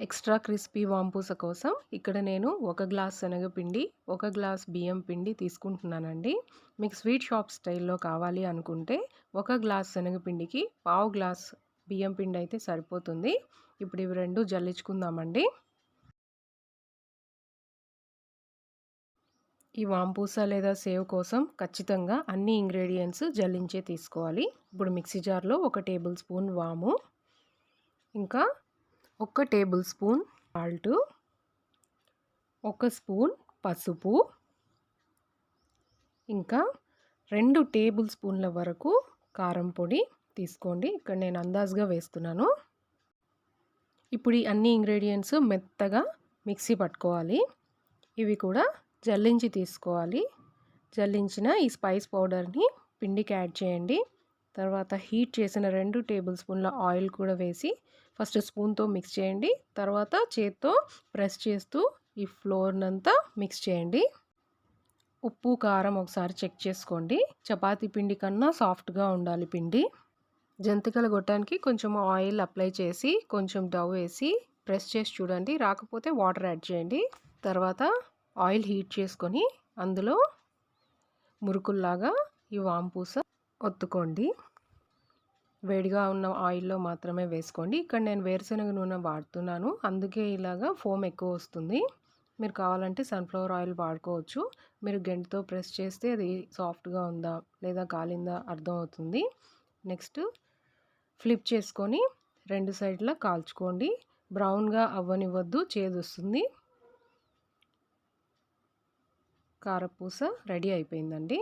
Extra crispy వాంపూస కోసం ఇక్కడ నేను ఒక గ్లాస్ శనగపిండి ఒక గ్లాస్ బియ్యం పిండి తీసుకుంటున్నానండి. మీకు స్వీట్ షాప్ స్టైల్లో కావాలి అనుకుంటే ఒక గ్లాస్ శనగపిండికి పావు గ్లాస్ బియ్యం పిండి అయితే సరిపోతుంది. ఇప్పుడు ఇవి రెండు జల్లించుకుందామండి. ఈ వాంపూస లేదా సేవ్ కోసం ఖచ్చితంగా అన్ని ఇంగ్రీడియంట్స్ జల్లించే తీసుకోవాలి. ఇప్పుడు మిక్సీ జార్లో ఒక టేబుల్ స్పూన్ వాము ఇంకా ఒక టేబుల్ స్పూన్ సాల్ట్ ఒక స్పూన్ పసుపు ఇంకా రెండు టేబుల్ స్పూన్ల వరకు కారం పొడి తీసుకోండి. ఇక్కడ నేను అందాజుగా వేస్తున్నాను. ఇప్పుడు ఈ అన్ని ఇంగ్రీడియంట్స్ మెత్తగా మిక్సీ పట్టుకోవాలి. ఇవి కూడా జల్లించి తీసుకోవాలి. జల్లించిన ఈ స్పైస్ పౌడర్ని పిండికి యాడ్ చేయండి. తర్వాత హీట్ చేసిన రెండు టేబుల్ స్పూన్ల ఆయిల్ కూడా వేసి ఫస్ట్ స్పూన్తో మిక్స్ చేయండి. తర్వాత చేత్తో ప్రెస్ చేస్తూ ఈ ఫ్లోర్నంతా మిక్స్ చేయండి. ఉప్పు కారం ఒకసారి చెక్ చేసుకోండి. చపాతీ పిండి కన్నా సాఫ్ట్గా ఉండాలి పిండి. జంతికలు కొట్టడానికి కొంచెం ఆయిల్ అప్లై చేసి కొంచెం డవ్ వేసి ప్రెస్ చేసి చూడండి. రాకపోతే వాటర్ యాడ్ చేయండి. తర్వాత ఆయిల్ హీట్ చేసుకొని అందులో మురుకుల్లాగా ఈ వాంపూస ఒత్తుకోండి. వేడిగా ఉన్న ఆయిల్లో మాత్రమే వేసుకోండి. ఇక్కడ నేను వేరుశనగ నూనె వాడుతున్నాను. అందుకే ఇలాగా ఫోమ్ ఎక్కువ వస్తుంది. మీరు కావాలంటే సన్ఫ్లవర్ ఆయిల్ వాడుకోవచ్చు. మీరు గెంటితో ప్రెస్ చేస్తే అది సాఫ్ట్గా ఉందా లేదా కాలిందా అర్థం అవుతుంది. నెక్స్ట్ ఫ్లిప్ చేసుకొని రెండు సైడ్లా కాల్చుకోండి. బ్రౌన్గా అవ్వనివ్వద్దు చేదు వస్తుంది కారపూస రెడీ అయిపోయిందండి.